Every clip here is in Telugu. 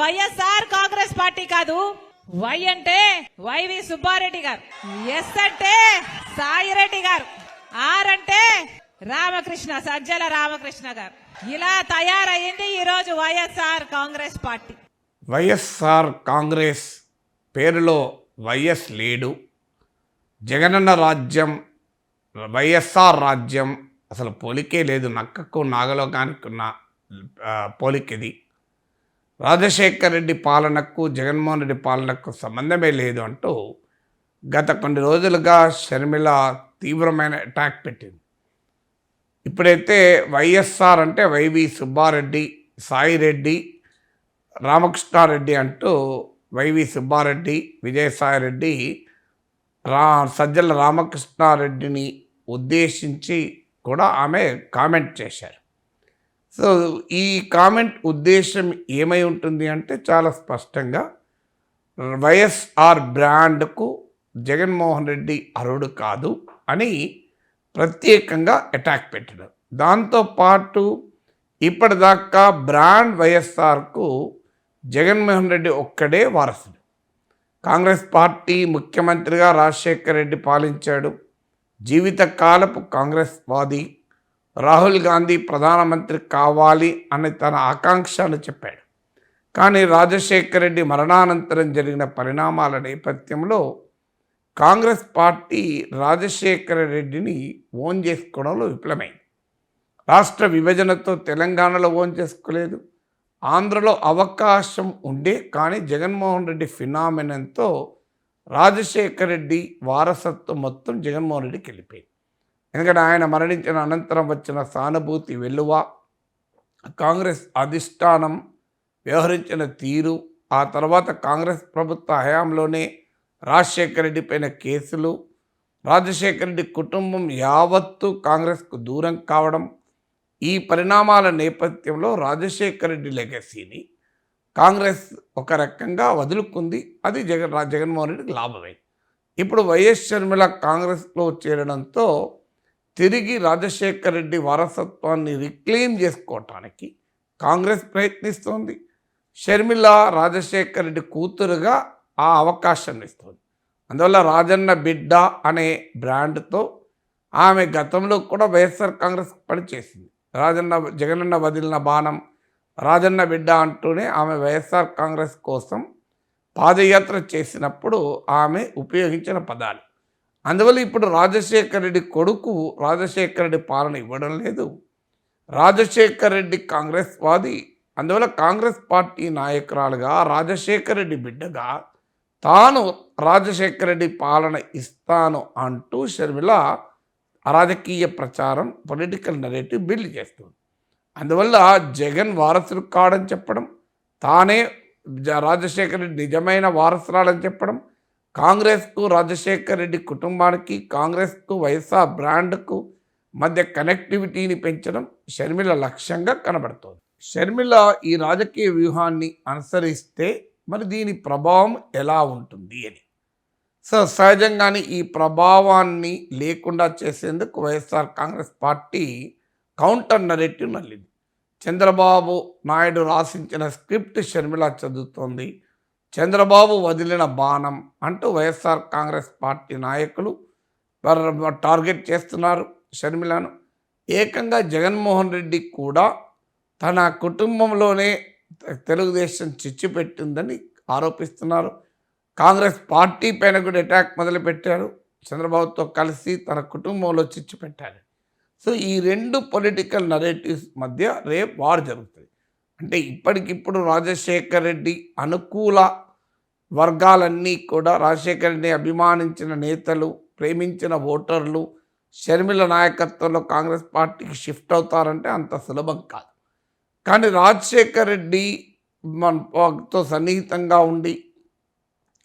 వైఎస్ఆర్ కాంగ్రెస్ పార్టీ కాదు. వై అంటే వైవి సుబ్బారెడ్డి గారు. ఎస్ అంటే సాయిరెడ్డి గారు. ఆర్ అంటే రామకృష్ణ సజ్జల రామకృష్ణ గారు. ఇలా తయారైంది ఈ రోజు YSR Congress party. YSR Congress పేరులో వైఎస్ లేడు. జగనన్న రాజ్యం వైఎస్ఆర్ రాజ్యం అసలు పోలికే లేదు. నక్కకు నాగలోకానికి ఉన్న పోలికది. రాజశేఖర్ రెడ్డి పాలనకు జగన్మోహన్ రెడ్డి పాలనకు సంబంధమే లేదు అంటూ గత కొన్ని రోజులుగా షర్మిల తీవ్రమైన అటాక్ పెట్టింది. ఇప్పుడైతే వైఎస్ఆర్ అంటే వైవి సుబ్బారెడ్డి సాయిరెడ్డి రామకృష్ణారెడ్డి అంటూ వైవి సుబ్బారెడ్డి విజయసాయిరెడ్డి రా సజ్జల రామకృష్ణారెడ్డిని ఉద్దేశించి కూడా ఆమె కామెంట్ చేశారు. సో ఈ కామెంట్ ఉద్దేశం ఏమై ఉంటుంది అంటే చాలా స్పష్టంగా వైఎస్ఆర్ బ్రాండ్కు జగన్మోహన్ రెడ్డి అరుడు కాదు అని ప్రత్యేకంగా అటాక్ పెట్టడం. దాంతోపాటు ఇప్పటిదాకా బ్రాండ్ వైఎస్ఆర్కు జగన్మోహన్ రెడ్డి ఒక్కడే వారసుడు. కాంగ్రెస్ పార్టీ ముఖ్యమంత్రిగా రాజశేఖర్ రెడ్డి పాలించాడు. జీవితకాలపు కాంగ్రెస్ వాది రాహుల్ గాంధీ ప్రధానమంత్రి కావాలి అని తన ఆకాంక్షను చెప్పాడు. కానీ రాజశేఖర్ రెడ్డి మరణానంతరం జరిగిన పరిణామాల నేపథ్యంలో కాంగ్రెస్ పార్టీ రాజశేఖర రెడ్డిని ఓన్ చేసుకోవడంలో విఫలమైంది. రాష్ట్ర విభజనతో తెలంగాణలో ఓన్ చేసుకోలేదు. ఆంధ్రలో అవకాశం ఉండే కానీ జగన్మోహన్ రెడ్డి ఫినామినంతో రాజశేఖర రెడ్డి వారసత్వం మొత్తం జగన్మోహన్ రెడ్డికి వెళ్ళిపోయింది. ఎందుకంటే ఆయన మరణించిన అనంతరం వచ్చిన సానుభూతి వెల్లువ కాంగ్రెస్ అధిష్టానం వ్యవహరించిన తీరు ఆ తర్వాత కాంగ్రెస్ ప్రభుత్వ హయాంలోనే రాజశేఖర రెడ్డి పైన కేసులు రాజశేఖర రెడ్డి కుటుంబం యావత్తు కాంగ్రెస్కు దూరం కావడం ఈ పరిణామాల నేపథ్యంలో రాజశేఖర రెడ్డి లెగసీని కాంగ్రెస్ ఒక రకంగా వదులుకుంది. అది జగన్ జగన్మోహన్ రెడ్డికి లాభమే. ఇప్పుడు వైఎస్ షర్మిల కాంగ్రెస్లో చేరడంతో తిరిగి రాజశేఖర్ రెడ్డి వారసత్వాన్ని రిక్లెయిమ్ చేసుకోవటానికి కాంగ్రెస్ ప్రయత్నిస్తోంది. షర్మిల రాజశేఖర్ రెడ్డి కూతురుగా ఆ అవకాశాన్ని ఇస్తుంది. అందువల్ల రాజన్న బిడ్డ అనే బ్రాండ్తో ఆమె గతంలో కూడా వైఎస్ఆర్ కాంగ్రెస్ పనిచేసింది. రాజన్న జగనన్న వదిలిన బాణం రాజన్న బిడ్డ అంటూనే ఆమె వైఎస్ఆర్ కాంగ్రెస్ కోసం పాదయాత్ర చేసినప్పుడు ఆమె ఉపయోగించిన పదాలు. అందువల్ల ఇప్పుడు రాజశేఖర రెడ్డి కొడుకు రాజశేఖర రెడ్డి పాలన ఇవ్వడం లేదు. రాజశేఖర రెడ్డి కాంగ్రెస్ వాది. అందువల్ల కాంగ్రెస్ పార్టీ నాయకురాలుగా రాజశేఖర రెడ్డి బిడ్డగా తాను రాజశేఖర రెడ్డి పాలన ఇస్తాను అంటూ షర్మిల రాజకీయ ప్రచారం పొలిటికల్ నరేటివ్ బిల్డ్ చేస్తుంది. అందువల్ల జగన్ వారసులు కాడని చెప్పడం తానే జ- రాజశేఖర రెడ్డి నిజమైన వారసురాలని చెప్పడం కాంగ్రెస్కు రాజశేఖర్ రెడ్డి కుటుంబానికి కాంగ్రెస్కు వైఎస్ఆర్ బ్రాండ్కు మధ్య కనెక్టివిటీని పెంచడం షర్మిల లక్ష్యంగా కనబడుతోంది. షర్మిల ఈ రాజకీయ వ్యూహాన్ని అనుసరిస్తే మరి దీని ప్రభావం ఎలా ఉంటుంది అని. సో సహజంగానే ఈ ప్రభావాన్ని లేకుండా చేసేందుకు YSR Congress party counter narrative నల్లింది. Chandrababu Naidu రాసించిన స్క్రిప్ట్ షర్మిల చదువుతోంది. చంద్రబాబు వదిలిన బాణం అంటూ వైఎస్ఆర్ కాంగ్రెస్ పార్టీ నాయకులు వారు టార్గెట్ చేస్తున్నారు షర్మిలను. ఏకంగా జగన్మోహన్ రెడ్డి కూడా తన కుటుంబంలోనే తెలుగుదేశం చిచ్చు పెట్టిందని ఆరోపిస్తున్నారు. కాంగ్రెస్ పార్టీ పైన కూడా అటాక్ మొదలుపెట్టారు. చంద్రబాబుతో కలిసి తన కుటుంబంలో చిచ్చు పెట్టారు. సో ఈ రెండు పొలిటికల్ నరేటివ్స్ మధ్య రేపు వార్ జరుగుతుంది. అంటే ఇప్పటికిప్పుడు రాజశేఖర్ రెడ్డి అనుకూల వర్గాలన్నీ కూడా రాజశేఖర్ రెడ్డిని అభిమానించిన నేతలు ప్రేమించిన ఓటర్లు షర్మిల నాయకత్వంలో కాంగ్రెస్ పార్టీకి షిఫ్ట్ అవుతారంటే అంత సులభం కాదు. కానీ రాజశేఖర్ రెడ్డి మనతో సన్నిహితంగా ఉండి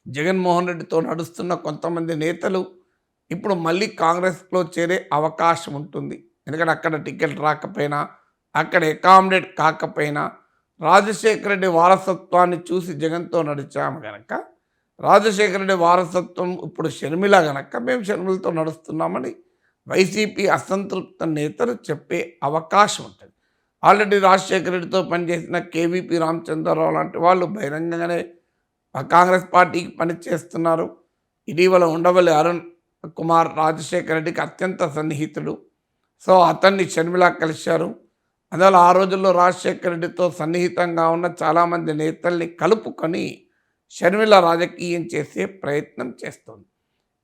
జగన్మోహన్ రెడ్డితో నడుస్తున్న కొంతమంది నేతలు ఇప్పుడు మళ్ళీ కాంగ్రెస్లో చేరే అవకాశం ఉంటుంది. ఎందుకంటే అక్కడ టికెట్ రాకపోయినా అక్కడ అకామిడేట్ కాకపోయినా రాజశేఖర రెడ్డి వారసత్వాన్ని చూసి జగన్తో నడిచాము గనక రాజశేఖర రెడ్డి వారసత్వం ఇప్పుడు షర్మిల గనక మేము షర్మిలతో నడుస్తున్నామని వైసీపీ అసంతృప్త నేతలు చెప్పే అవకాశం ఉంటుంది. ఆల్రెడీ రాజశేఖర రెడ్డితో పనిచేసిన కేవీపీ రామచంద్రరావు లాంటి వాళ్ళు బహిరంగంగానే ఆ కాంగ్రెస్ పార్టీకి పనిచేస్తున్నారు. ఇటీవల ఉండవల్లి అరుణ్ కుమార్ రాజశేఖర రెడ్డికి అత్యంత సన్నిహితుడు. సో అతన్ని షర్మిల కలిశారు. అందువల్ల ఆ రోజుల్లో రాజశేఖర రెడ్డితో సన్నిహితంగా ఉన్న చాలామంది నేతల్ని కలుపుకొని షర్మిల రాజకీయం చేసే ప్రయత్నం చేస్తుంది.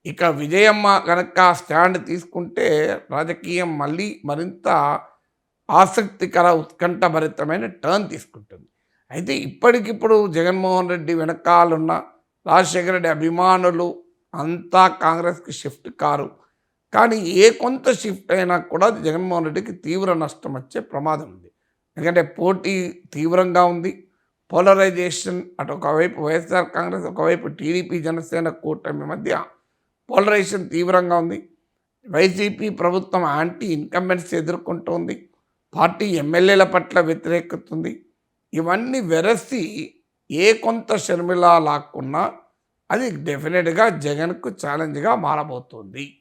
ఇక విజయమ్మ కనుక స్టాండ్ తీసుకుంటే రాజకీయం మళ్ళీ మరింత ఆసక్తికర ఉత్కంఠభరితమైన టర్న్ తీసుకుంటుంది. అయితే ఇప్పటికిప్పుడు జగన్మోహన్ రెడ్డి వెనకాలన్న రాజశేఖర రెడ్డి అభిమానులు అంతా కాంగ్రెస్కి షిఫ్ట్ కారు. కానీ ఏ కొంత షిఫ్ట్ అయినా కూడా అది జగన్మోహన్ రెడ్డికి తీవ్ర నష్టం వచ్చే ప్రమాదం ఉంది. ఎందుకంటే పోటీ తీవ్రంగా ఉంది. పోలరైజేషన్ అటు ఒకవైపు వైఎస్ఆర్ కాంగ్రెస్ ఒకవైపు టీడీపీ జనసేన కూటమి మధ్య పోలరైజేషన్ తీవ్రంగా ఉంది. వైసీపీ ప్రభుత్వం యాంటీ ఇన్కంబెన్స్ ఎదుర్కొంటోంది పార్టీ ఎమ్మెల్యేల పట్ల వ్యతిరేకత ఉంది ఇవన్నీ వెరసి ఏ కొంత షర్మిలా లాక్కున్నా అది డెఫినెట్గా జగన్కు ఛాలెంజ్గా మారబోతోంది.